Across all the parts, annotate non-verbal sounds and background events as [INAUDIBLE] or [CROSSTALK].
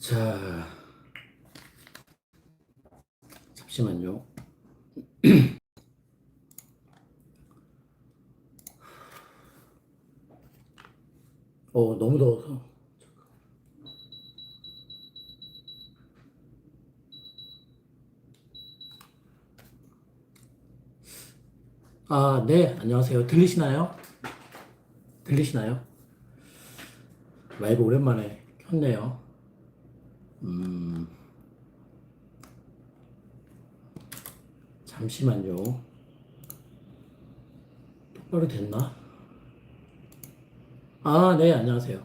자, 잠시만요. [CLEARS THROAT] 어, 너무 더워서. 아, 네, 안녕하세요. 들리시나요? 들리시나요? 라이브 오랜만에 켰네요. 음, 잠시만요. 똑바로 됐나? 아, 네, 안녕하세요.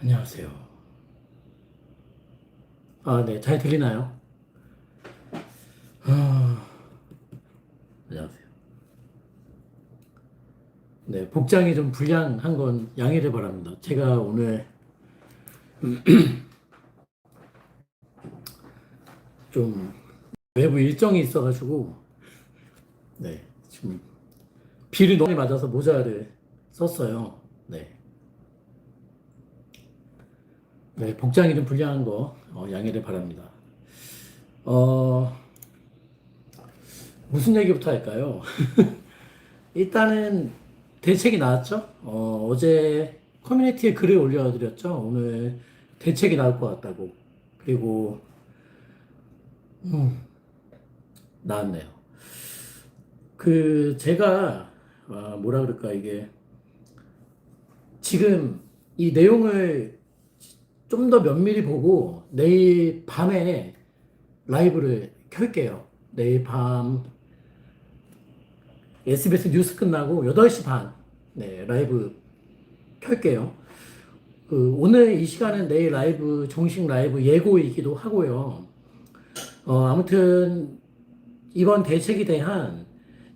안녕하세요. 아, 네, 잘 들리나요? 아, 안녕하세요. 네, 복장이 좀 불량한 건 양해를 바랍니다. 제가 오늘 [CLEARS THROAT] 좀 외부 일정이 있어가지고 네 지금 비를 너무 맞아서 모자를 썼어요. 네. 네, 복장이 좀 불량한 거 어, 양해를 바랍니다. 어, 무슨 얘기부터 할까요? [LAUGHS] 일단은 대책이 나왔죠? 어, 어제 커뮤니티에 글을 올려드렸죠? 오늘 대책이 나올 것 같다고. 그리고, 음, 나왔네요. 그, 제가, 아, 뭐라 그럴까, 이게. 지금 이 내용을 좀 더 면밀히 보고 내일 밤에 라이브를 켤게요. 내일 밤 SBS 뉴스 끝나고 8시 반, 네, 라이브 켤게요. 그, 오늘 이 시간은 내일 라이브, 정식 라이브 예고이기도 하고요. 어, 아무튼, 이번 대책에 대한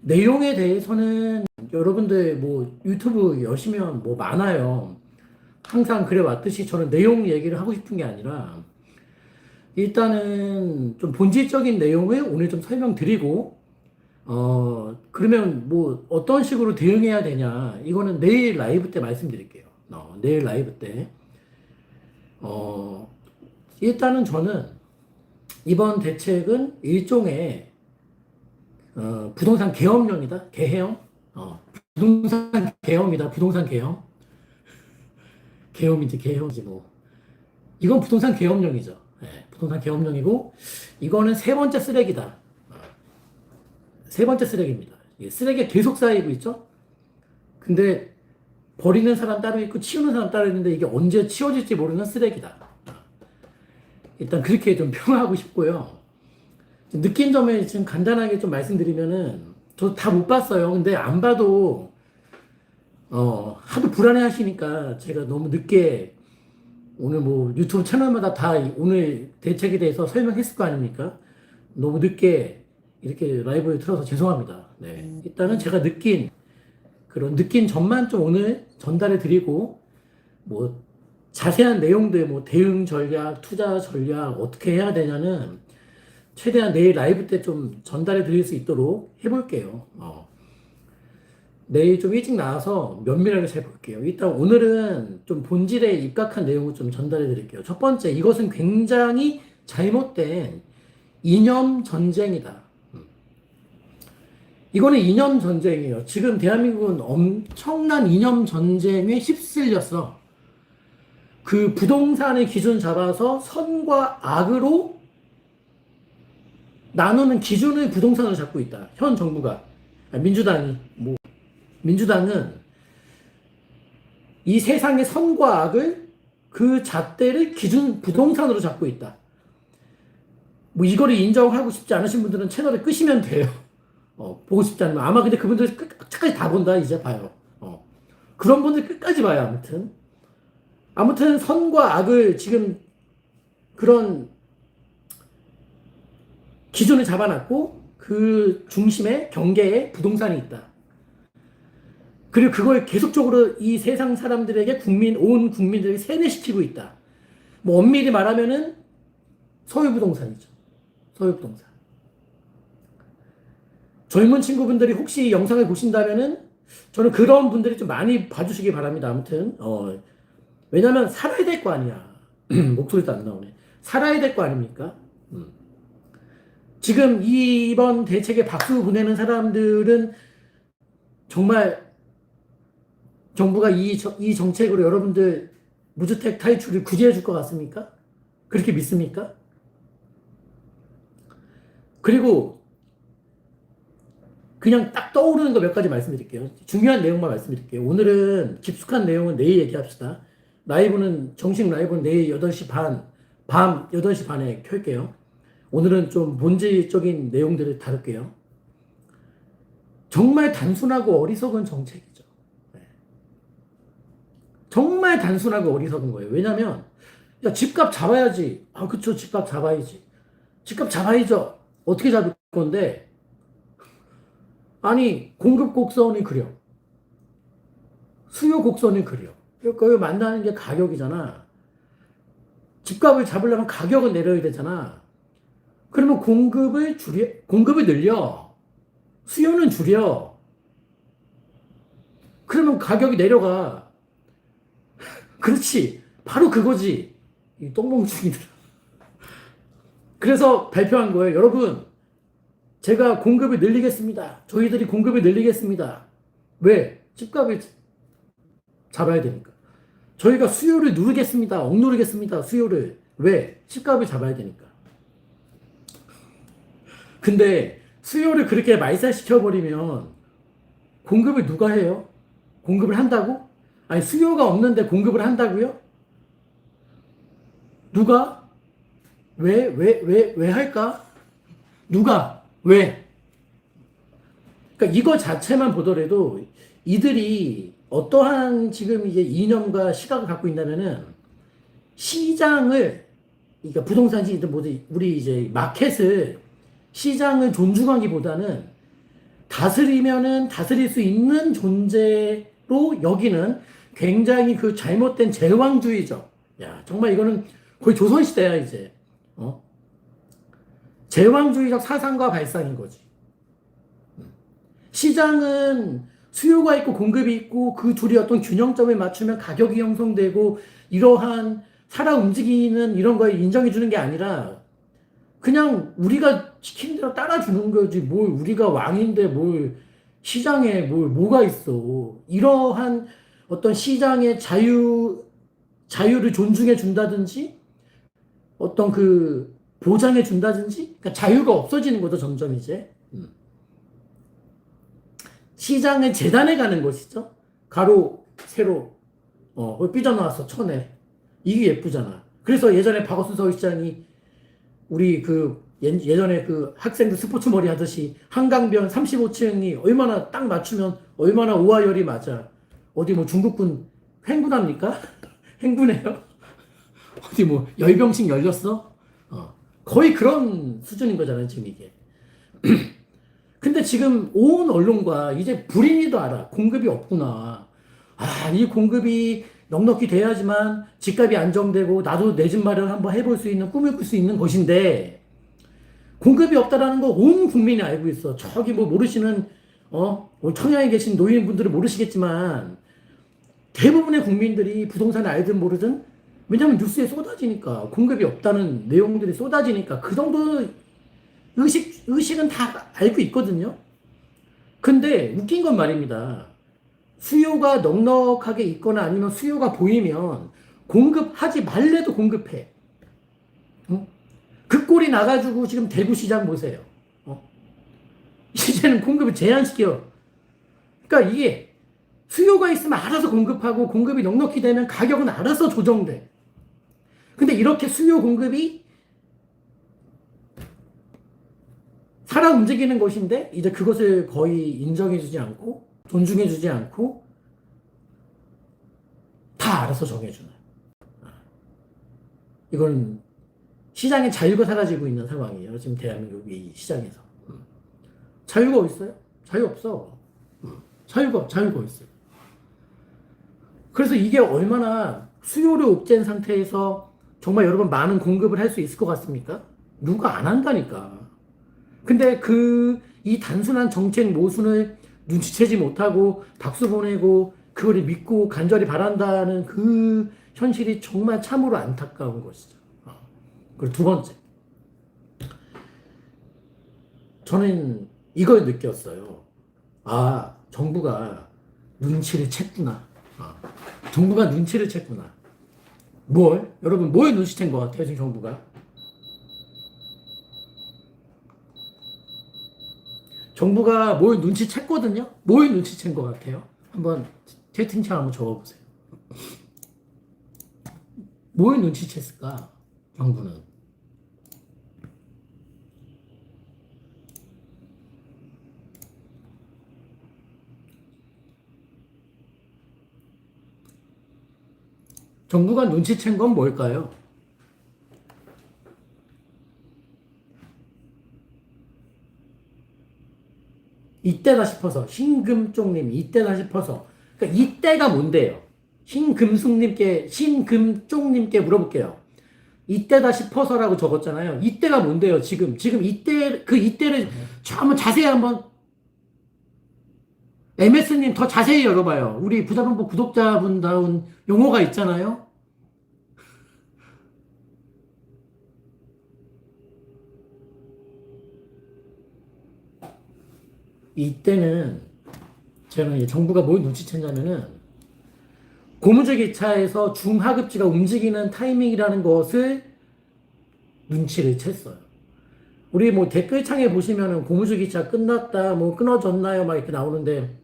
내용에 대해서는 여러분들 뭐 유튜브 여시면 뭐 많아요. 항상 그래 왔듯이 저는 내용 얘기를 하고 싶은 게 아니라 일단은 좀 본질적인 내용을 오늘 좀 설명드리고 어, 그러면 뭐 어떤 식으로 대응해야 되냐. 이거는 내일 라이브 때 말씀드릴게요. 어, 내일 라이브 때. 어, 일단은 저는 이번 대책은 일종의 어, 부동산 계엄령이다. 개해엄. 어, 부동산 계엄이다. 부동산 계엄. 계엄인지 개엄인지 뭐. 이건 부동산 계엄령이죠. 예, 부동산 계엄령이고 이거는 세 번째 쓰레기다. 세 번째 쓰레기입니다. 예, 쓰레기가 계속 쌓이고 있죠? 근데 버리는 사람 따로 있고 치우는 사람 따로 있는데 이게 언제 치워질지 모르는 쓰레기다. 일단 그렇게 좀 평하고 싶고요. 느낀 점에 지금 간단하게 좀 말씀드리면은 저다못 봤어요. 근데 안 봐도 어 하도 불안해 하시니까 제가 너무 늦게 오늘 뭐 유튜브 채널마다 다 오늘 대책에 대해서 설명했을 거 아닙니까? 너무 늦게 이렇게 라이브에 틀어서 죄송합니다. 네. 일단은 제가 느낀 그런 느낀 점만 좀 오늘 전달해 드리고 뭐 자세한 내용들 뭐 대응 전략, 투자 전략 어떻게 해야 되냐는 최대한 내일 라이브 때 좀 전달해 드릴 수 있도록 해볼게요. 어. 내일 좀 일찍 나와서 면밀하게 잘 볼게요. 일단 오늘은 좀 본질에 입각한 내용을 좀 전달해 드릴게요. 첫 번째, 이것은 굉장히 잘못된 이념 전쟁이다. 이거는 이념 전쟁이에요. 지금 대한민국은 엄청난 이념 전쟁에 휩쓸렸어. 그 부동산의 기준 잡아서 선과 악으로 나누는 기준을 부동산으로 잡고 있다. 현 정부가. 아, 민주당이. 뭐, 민주당은 이 세상의 선과 악을 그 잣대를 기준 부동산으로 잡고 있다. 뭐 이거를 인정하고 싶지 않으신 분들은 채널을 끄시면 돼요. 어, 보고 싶지 않으면 아마 근데 그분들 끝까지 다 본다 이제 봐요. 어. 그런 분들 끝까지 봐요 아무튼. 아무튼 선과 악을 지금 그런 기준을 잡아놨고 그 중심에 경계에 부동산이 있다. 그리고 그걸 계속적으로 이 세상 사람들에게 국민 온 국민들에게 세뇌시키고 있다. 뭐 엄밀히 말하면은 서유부동산이죠. 서유부동산. 젊은 친구분들이 혹시 영상을 보신다면은 저는 그런 분들이 좀 많이 봐주시기 바랍니다. 아무튼 어, 왜냐면 살아야 될 거 아니야. [CLEARS THROAT] 목소리도 안 나오네. 살아야 될 거 아닙니까? 음. 지금 이- 이번 대책에 박수 보내는 사람들은 정말 정부가 이, 저- 이 정책으로 여러분들 무주택 탈출을 구제해 줄 것 같습니까? 그렇게 믿습니까? 그리고 그냥 딱 떠오르는 거 몇 가지 말씀드릴게요. 중요한 내용만 말씀드릴게요. 오늘은 깊숙한 내용은 내일 얘기합시다. 라이브는, 정식 라이브는 내일 8시 반, 밤 8시 반에 켤게요. 오늘은 좀 본질적인 내용들을 다룰게요. 정말 단순하고 어리석은 정책이죠. 네. 정말 단순하고 어리석은 거예요. 왜냐면, 야, 집값 잡아야지. 아, 그쵸. 집값 잡아야지. 집값 잡아야죠. 어떻게 잡을 건데, 아니, 공급 곡선이 그려. 수요 곡선이 그려. 그거 만나는 게 가격이잖아. 집값을 잡으려면 가격은 내려야 되잖아. 그러면 공급을 줄여, 공급을 늘려. 수요는 줄여. 그러면 가격이 내려가. [LAUGHS] 그렇지. 바로 그거지. 이 똥멍충이들. 그래서 발표한 거예요. 여러분, 제가 공급을 늘리겠습니다. 저희들이 공급을 늘리겠습니다. 왜? 집값을 잡아야 되니까. 저희가 수요를 누르겠습니다. 억누르겠습니다. 수요를. 왜? 집값을 잡아야 되니까. 근데 수요를 그렇게 말살시켜버리면 공급을 누가 해요? 공급을 한다고? 아니, 수요가 없는데 공급을 한다고요? 누가? 왜, 왜, 왜, 왜 할까? 누가? 왜? 그러니까 이거 자체만 보더라도 이들이 어떠한 지금 이제 이념과 시각을 갖고 있냐면은 시장을 그러니까 부동산 시장 모두 우리 이제 마켓을 시장을 존중하기보다는 다스리면은 다스릴 수 있는 존재로 여기는 굉장히 그 잘못된 제왕주의죠. 야 정말 이거는 거의 조선시대야 이제. 어? 제왕주의적 사상과 발상인 거지. 시장은 수요가 있고 공급이 있고 그 둘이 어떤 균형점을 맞추면 가격이 형성되고 이러한 살아 움직이는 이런 걸 인정해 주는 게 아니라 그냥 우리가 시키는 대로 따라 주는 거지 뭘 우리가 왕인데 뭘 시장에 뭘 뭐가 있어 이러한 어떤 시장의 자유 자유를 존중해 준다든지 어떤 그 보장해 준다든지 그러니까 자유가 없어지는 거죠 점점 이제 음. 시장의 재단에 가는 것이죠 가로 세로 어 삐져나왔어 천에 이게 예쁘잖아 그래서 예전에 박원순 서울시장이 우리 그 예- 예전에 그 학생들 스포츠 머리 하듯이 한강변 35층이 얼마나 딱 맞추면 얼마나 오하열이 맞아 어디 뭐 중국군 횡군합니까? [LAUGHS] 횡군해요? [LAUGHS] 어디 뭐 열병식 열렸어? 어. 거의 그런 수준인 거잖아요, 지금 이게. [CLEARS THROAT] 근데 지금 온 언론과 이제 불인이도 알아. 공급이 없구나. 아, 이 공급이 넉넉히 돼야지만 집값이 안정되고 나도 내 집 마련 한번 해볼 수 있는 꿈을 꿀 수 있는 것인데 공급이 없다라는 거 온 국민이 알고 있어. 저기 뭐 모르시는 어 청양에 계신 노인분들은 모르시겠지만 대부분의 국민들이 부동산을 알든 모르든 왜냐면 뉴스에 쏟아지니까 공급이 없다는 내용들이 쏟아지니까 그 정도 의식 의식은 다 알고 있거든요. 근데 웃긴 건 말입니다. 수요가 넉넉하게 있거나 아니면 수요가 보이면 공급하지 말래도 공급해. 어? 그 꼴이 나가지고 지금 대구 시장 보세요. 어? 이제는 공급을 제한시켜. 그러니까 이게 수요가 있으면 알아서 공급하고 공급이 넉넉히 되면 가격은 알아서 조정돼. 근데 이렇게 수요 공급이 살아 움직이는 것인데 이제 그것을 거의 인정해주지 않고 존중해주지 않고 다 알아서 정해주는. 이건 시장의 자유가 사라지고 있는 상황이에요. 지금 대한민국 이 시장에서. 음. 자유가 어디 있어요? 자유 없어. 음. 자유가 자유가 있어요? 그래서 이게 얼마나 수요를 옥죄는 상태에서 정말 여러분 많은 공급을 할 수 있을 것 같습니까? 누가 안 한다니까. 근데 그 이 단순한 정책 모순을 눈치채지 못하고 박수 보내고 그거를 믿고 간절히 바란다는 그 현실이 정말 참으로 안타까운 것이죠. 어. 그리고 두 번째. 저는 이걸 느꼈어요. 아, 정부가 눈치를 챘구나. 아, 정부가 눈치를 챘구나. 뭘? 여러분, 뭘 눈치챈 것 같아요, 지금 정부가? 정부가 뭘 눈치챘거든요? 뭘 눈치챈 것 같아요? 한번 채팅창 한번 적어보세요. 뭘 눈치챘을까? 정부는. 정부가 눈치챈 건 뭘까요? 이때다 싶어서 신금쪽님 이때다 싶어서 그러니까 이때가 뭔데요? 신금숙님께 신금쪽님께 물어볼게요. 이때다 싶어서라고 적었잖아요. 이때가 뭔데요? 지금 지금 이때 그 이때를 저 한번 자세히 한번 MS님 더 자세히 열어봐요. 우리 부자본부 구독자분다운 용어가 있잖아요. 이때는 제가 이제 정부가 뭘 눈치챘냐면은 고무줄 기차에서 중하급지가 움직이는 타이밍이라는 것을 눈치를 챘어요. 우리 뭐 댓글창에 보시면은 고무줄 기차 끝났다, 뭐 끊어졌나요? 막 이렇게 나오는데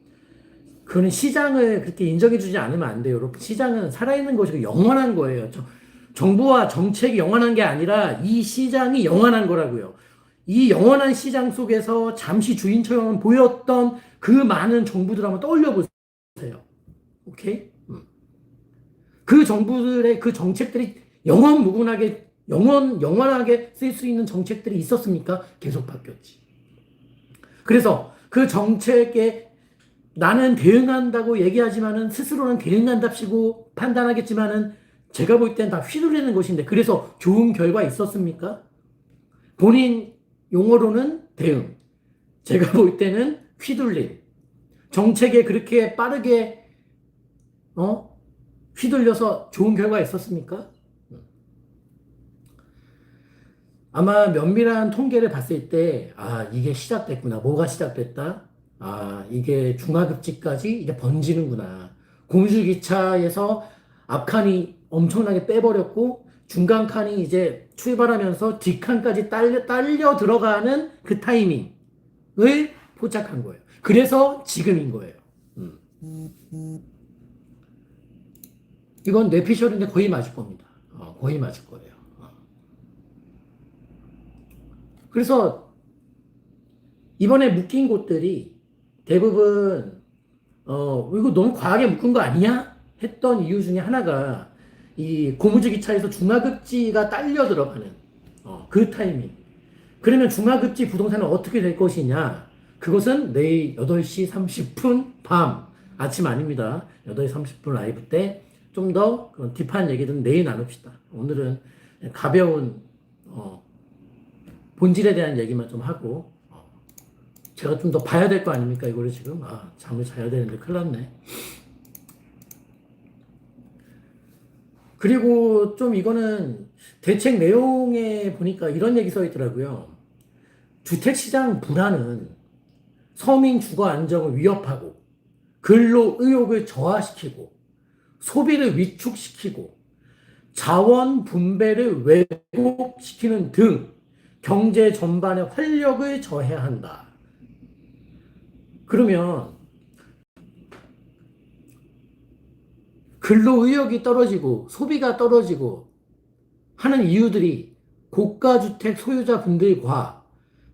그는 시장을 그렇게 인정해주지 않으면 안 돼요. 시장은 살아있는 것이고 영원한 거예요. 저- 정부와 정책이 영원한 게 아니라 이 시장이 영원한 거라고요. 이 영원한 시장 속에서 잠시 주인처럼 보였던 그 많은 정부들 한번 떠올려 보세요. 오케이? 음. 그 정부들의 그 정책들이 영원 무궁하게 영원 영원하게 쓸 수 있는 정책들이 있었습니까? 계속 바뀌었지. 그래서 그 정책에 나는 대응한다고 얘기하지만은 스스로는 대응한답시고 판단하겠지만은 제가 볼 땐 다 휘둘리는 것인데 그래서 좋은 결과 있었습니까? 본인 용어로는 대응. 제가 [LAUGHS] 볼 때는 휘둘림. 정책에 그렇게 빠르게 어 휘둘려서 좋은 결과 있었습니까? 아마 면밀한 통계를 봤을 때, 아, 이게 시작됐구나. 뭐가 시작됐다? 아, 이게 중하급지까지 이제 번지는구나. 공주기차에서 앞칸이 엄청나게 빼버렸고, 중간 칸이 이제 출발하면서 뒷칸까지 딸려, 딸려 들어가는 그 타이밍을 포착한 거예요. 그래서 지금인 거예요. 음. 이건 뇌피셜인데 거의 맞을 겁니다. 어, 거의 맞을 거예요. 어. 그래서 이번에 묶인 곳들이 대부분 어 이거 너무 과하게 묶은 거 아니야? 했던 이유 중에 하나가 이 고무줄 기차에서 중하급지가 딸려 들어가는 어, 그 타이밍. 그러면 중하급지 부동산은 어떻게 될 것이냐? 그것은 내일 8시 30분 밤 아침 아닙니다. 8시 30분 라이브 때 좀 더 딥한 얘기들은 내일 나눕시다. 오늘은 가벼운 어, 본질에 대한 얘기만 좀 하고 어, 제가 좀 더 봐야 될 거 아닙니까 이거를 지금 아 잠을 자야 되는데 큰일 났네. 그리고 좀 이거는 대책 내용에 보니까 이런 얘기 써 있더라고요. 주택시장 불안은 서민 주거 안정을 위협하고 근로 의욕을 저하시키고 소비를 위축시키고 자원 분배를 왜곡시키는 등 경제 전반의 활력을 저해야 한다. 그러면 근로 의욕이 떨어지고 소비가 떨어지고 하는 이유들이 고가 주택 소유자분들과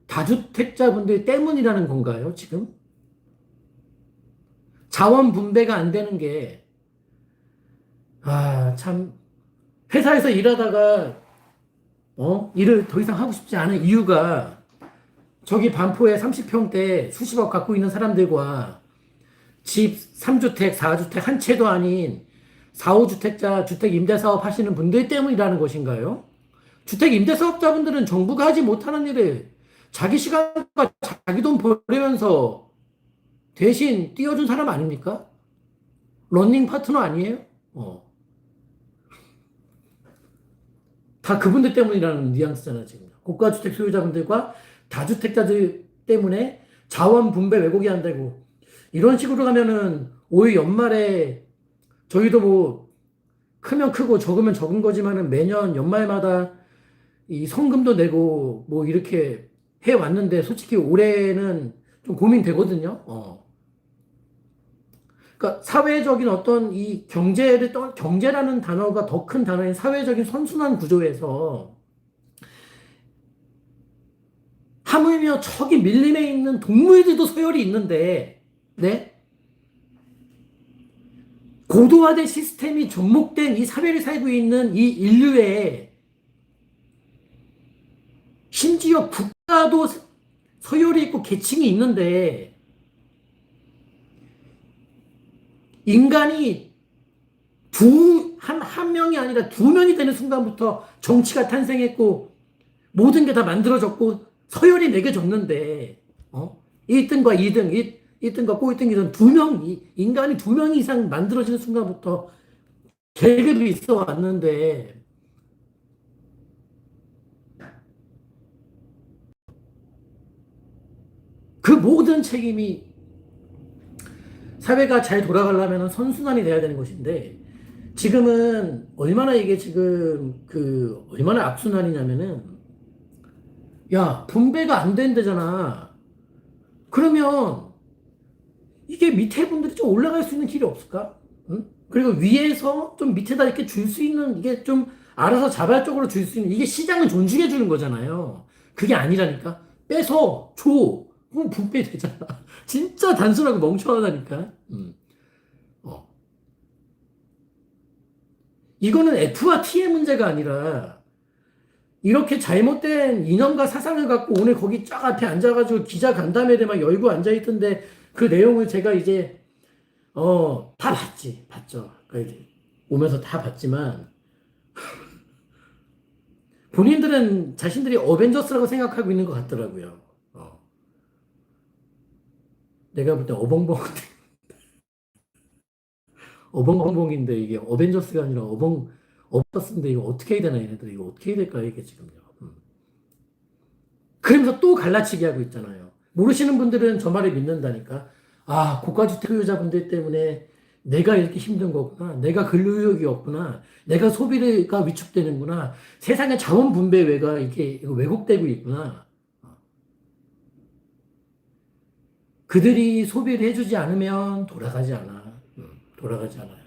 다주택자분들 때문이라는 건가요, 지금? 자원 분배가 안 되는 게, 아, 참, 회사에서 일하다가, 어, 일을 더 이상 하고 싶지 않은 이유가, 저기 반포에 30평대 수십억 갖고 있는 사람들과 집 3주택, 4주택 한 채도 아닌 4, 5주택자 주택 임대사업 하시는 분들 때문이라는 것인가요? 주택 임대사업자분들은 정부가 하지 못하는 일을 자기 시간과 자기 돈 벌면서 대신 띄워준 사람 아닙니까? 런닝 파트너 아니에요? 어. 다 그분들 때문이라는 뉘앙스잖아, 지금. 고가주택 소유자분들과 다주택자들 때문에 자원 분배 왜곡이 안 되고, 이런 식으로 가면은 올 연말에 저희도 뭐 크면 크고 적으면 적은 거지만은 매년 연말마다 이 성금도 내고 뭐 이렇게 해 왔는데 솔직히 올해는 좀 고민되거든요. 어. 그러니까 사회적인 어떤 이 경제를 떠 경제라는 단어가 더 큰 단어인 사회적인 선순환 구조에서 하물며 저기 밀림에 있는 동물들도 소열이 있는데, 네? 고도화된 시스템이 접목된 이 사회를 살고 있는 이 인류에 심지어 국가도 서열이 있고 계층이 있는데 인간이 두, 한, 한 명이 아니라 두 명이 되는 순간부터 정치가 탄생했고 모든 게 다 만들어졌고 서열이 매겨졌는데 어? 1등과 2등, 1, 1등과 꼴등이든 두 명, 인간이 두 명 이상 만들어지는 순간부터 계급이 있어 왔는데. 그 모든 책임이 사회가 잘 돌아가려면 선순환이 돼야 되는 것인데 지금은 얼마나 이게 지금 그 얼마나 악순환이냐면은 야 분배가 안 된대잖아. 그러면 이게 밑에 분들이 좀 올라갈 수 있는 길이 없을까? 응? 그리고 위에서 좀 밑에다 이렇게 줄 수 있는 이게 좀 알아서 자발적으로 줄 수 있는 이게 시장을 존중해 주는 거잖아요. 그게 아니라니까 빼서 줘 그럼 분배 되잖아. [LAUGHS] 진짜 단순하고 멍청하다니까. 음. 어. 이거는 F와 T의 문제가 아니라 이렇게 잘못된 이념과 사상을 갖고 오늘 거기 쫙 앞에 앉아가지고 기자 간담회에 막 열고 앉아있던데 그 내용을 제가 이제 어 다 봤지. 봤죠. 그러니까 오면서 다 봤지만. [LAUGHS] 본인들은 자신들이 어벤져스라고 생각하고 있는 것 같더라고요. 어. 내가 볼 때 어벙벙. [LAUGHS] 어벙벙인데 이게 어벤져스가 아니라 어벙 어벤져스인데 이거 어떻게 해야 되나 얘네들 이거 어떻게 해야 될까 이게 지금요. 음. 그러면서 또 갈라치기 하고 있잖아요 모르시는 분들은 저 말을 믿는다니까. 아, 고가주택 소유자분들 때문에 내가 이렇게 힘든 거구나. 내가 근로의욕이 없구나. 내가 소비가 위축되는구나. 세상의 자원 분배가 이렇게 왜곡되고 있구나. 그들이 소비를 해주지 않으면 돌아가지 않아. 음, 돌아가지 않아요.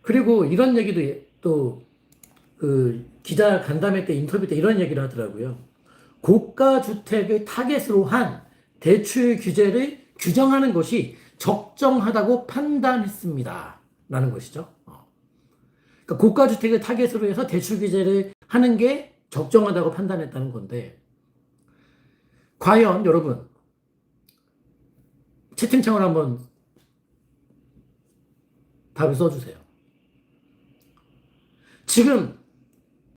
그리고 이런 얘기도 또, 그, 기자 간담회 때 인터뷰 때 이런 얘기를 하더라고요. 고가 주택을 타겟으로 한 대출 규제를 규정하는 것이 적정하다고 판단했습니다. 라는 것이죠. 어. 그러니까 고가 주택을 타겟으로 해서 대출 규제를 하는 게 적정하다고 판단했다는 건데, 과연 여러분, 채팅창을 한번 답을 써주세요. 지금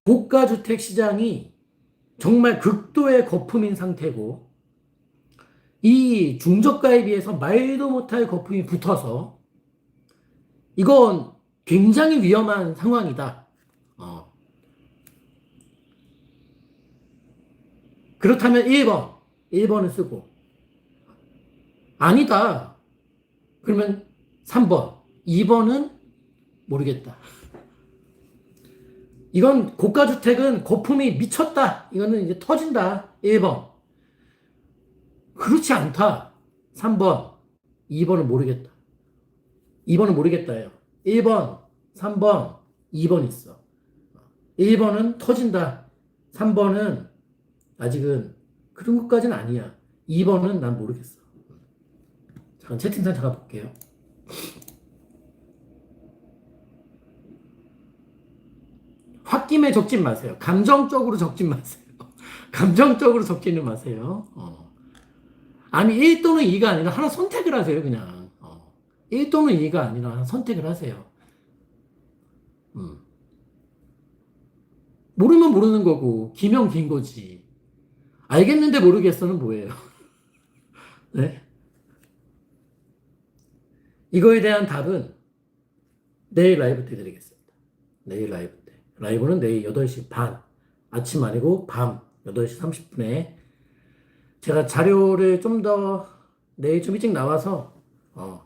고가 주택 시장이 정말 극도의 거품인 상태고, 이 중저가에 비해서 말도 못할 거품이 붙어서, 이건 굉장히 위험한 상황이다. 어. 그렇다면 1번, 1번을 쓰고, 아니다. 그러면 3번, 2번은 모르겠다. 이건 고가 주택은 거품이 미쳤다. 이거는 이제 터진다. 1번. 그렇지 않다. 3번. 2번은 모르겠다. 2번은 모르겠다예요. 1번, 3번, 2번 있어. 1번은 터진다. 3번은 아직은 그런 것까지는 아니야. 2번은 난 모르겠어. 잠깐 채팅창 잠깐 볼게요. 홧김에 적진 마세요. 감정적으로 적진 마세요. [LAUGHS] 감정적으로 적지는 마세요. 어. 아니 1 또는 2가 아니라 하나 선택을 하세요. 그냥 어. 1 또는 2가 아니라 하나 선택을 하세요. 음. 모르면 모르는 거고 기면 긴 거지. 알겠는데 모르겠어는 뭐예요? [LAUGHS] 네? 이거에 대한 답은 내일 라이브 때 드리겠습니다. 내일 라이브 때. 라이브는 내일 8시 반. 아침 아니고 밤 8시 30분에 제가 자료를 좀 더 내일 좀 일찍 나와서 어,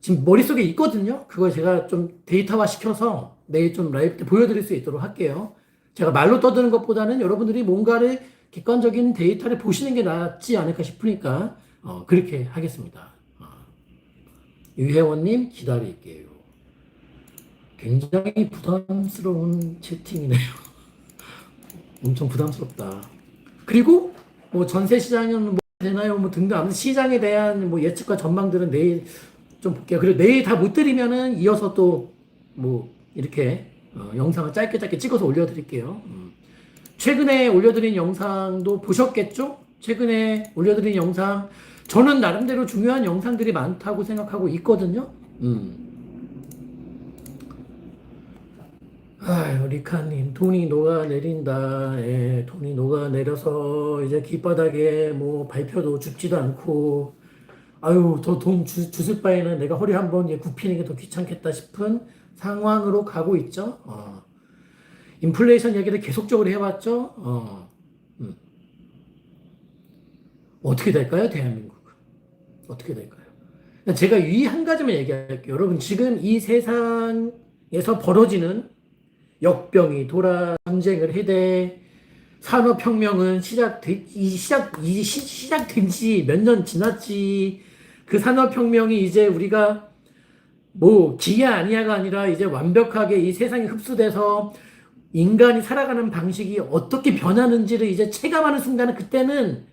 지금 머릿속에 있거든요. 그걸 제가 좀 데이터화 시켜서 내일 좀 라이브 때 보여드릴 수 있도록 할게요. 제가 말로 떠드는 것보다는 여러분들이 뭔가를 객관적인 데이터를 보시는 게 낫지 않을까 싶으니까 어, 그렇게 하겠습니다. 어. 유혜원님 기다릴게요. 굉장히 부담스러운 채팅이네요. [LAUGHS] 엄청 부담스럽다. 그리고 뭐 전세 시장은 뭐 되나요? 뭐 등등 아무튼 시장에 대한 뭐 예측과 전망들은 내일 좀 볼게요. 그리고 내일 다 못 드리면은 이어서 또 뭐 이렇게 어, 영상을 짧게 짧게 찍어서 올려드릴게요. 음. 최근에 올려드린 영상도 보셨겠죠? 최근에 올려드린 영상 저는 나름대로 중요한 영상들이 많다고 생각하고 있거든요. 음. 아유, 리카님, 돈이 녹아내린다. 예, 돈이 녹아내려서 이제 길바닥에 뭐 발표도 죽지도 않고, 아유, 더 돈 주실 바에는 내가 허리 한번 예, 굽히는 게 더 귀찮겠다 싶은 상황으로 가고 있죠. 어. 인플레이션 얘기를 계속적으로 해왔죠. 어. 음. 어떻게 될까요, 대한민국? 어떻게 될까요? 제가 이 한 가지만 얘기할게요. 여러분, 지금 이 세상에서 벌어지는 역병이 돌아 전쟁을 해대. 산업혁명은 시작돼 이 시작 이 시, 시작된 지 몇 년 지났지. 그 산업혁명이 이제 우리가 뭐 기야 아니야가 아니라 이제 완벽하게 이 세상에 흡수돼서 인간이 살아가는 방식이 어떻게 변하는지를 이제 체감하는 순간은 그때는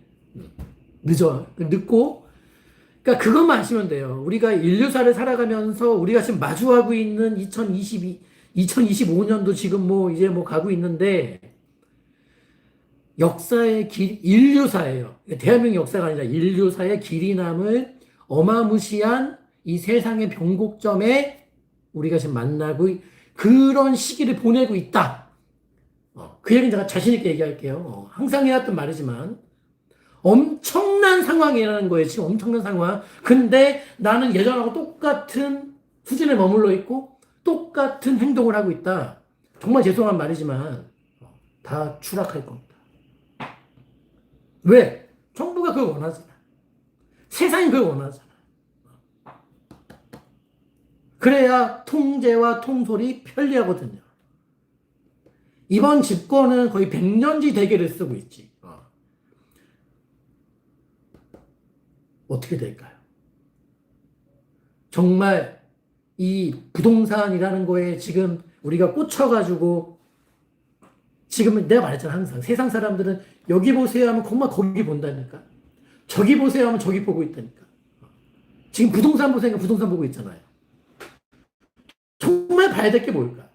늦어 늦고. 그러니까 그것만 아시면 돼요. 우리가 인류사를 살아가면서 우리가 지금 마주하고 있는 2022 2025년도 지금 뭐 이제 뭐 가고 있는데 역사의 길, 인류사예요. 대한민국 역사가 아니라 인류사의 길이 남을 어마무시한 이 세상의 변곡점에 우리가 지금 만나고 그런 시기를 보내고 있다. 어, 그 얘기는 제가 자신있게 얘기할게요. 어, 항상 해왔던 말이지만 엄청난 상황이라는 거예요. 지금 엄청난 상황. 근데 나는 예전하고 똑같은 수준에 머물러 있고 똑같은 행동을 하고 있다. 정말 죄송한 말이지만 다 추락할 겁니다. 왜? 정부가 그걸 원하잖아. 세상이 그걸 원하잖아. 그래야 통제와 통솔이 편리하거든요. 이번 집권은 거의 백년지 대계를 쓰고 있지. 어. 어떻게 될까요? 정말 이 부동산이라는 거에 지금 우리가 꽂혀가지고 지금 내가 말했잖아 항상. 세상 사람들은 여기 보세요 하면 정말 거기 본다니까. 저기 보세요 하면 저기 보고 있다니까. 지금 부동산 보세요 부동산 보고 있잖아요. 정말 봐야 될 게 뭘까?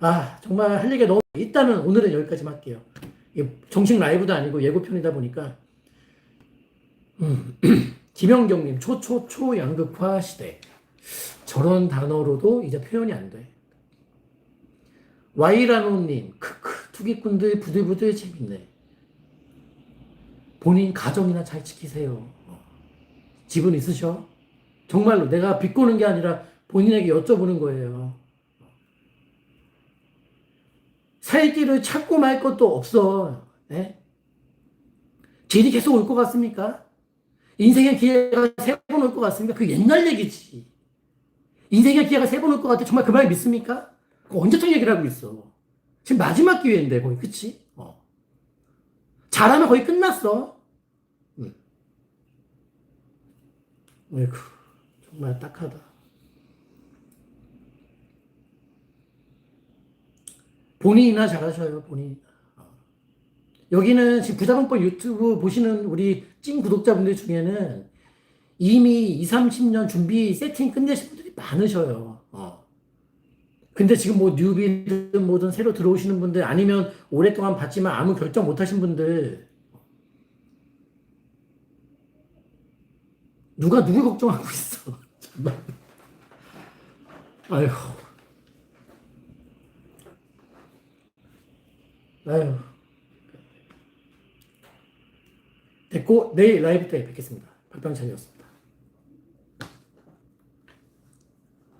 아 정말 할 얘기가 너무 일단은 오늘은 여기까지만 할게요. 정식 라이브도 아니고 예고편이다 보니까. 음, [CLEARS THROAT] 김영경님 초초초 양극화 시대 저런 단어로도 이제 표현이 안 돼. 와이라노님, 크크, 투기꾼들 부들부들 재밌네. 본인 가정이나 잘 지키세요. 어. 집은 있으셔? 정말로 내가 비꼬는 게 아니라 본인에게 여쭤보는 거예요. 살 길을 찾고 말 것도 없어. 네? 길이 계속 올 것 같습니까? 인생의 기회가 세 번 올 것 같습니까? 그 옛날 얘기지. 인생의 기회가 세 번 올 것 같아. 정말 그 말 믿습니까? 언제적 얘기를 하고 있어. 지금 마지막 기회인데, 거의, 그치? 어. 잘하면 거의 끝났어. 응. 아이고, 정말 딱하다. 본인이나 잘하셔요, 본인이나. 어. 여기는 지금 부자방법 유튜브 보시는 우리 찐 구독자분들 중에는 이미 20, 30년 준비 세팅 끝내신 많으셔요. 어. 근데 지금 뭐 뉴비든 뭐든 새로 들어오시는 분들 아니면 오랫동안 봤지만 아무 결정 못 하신 분들 누가 누구 걱정하고 있어. [LAUGHS] 정말. 아휴. 아휴. 됐고 내일 라이브 때 뵙겠습니다. 박병찬이었습니다.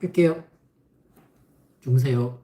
끌게요. 주무세요.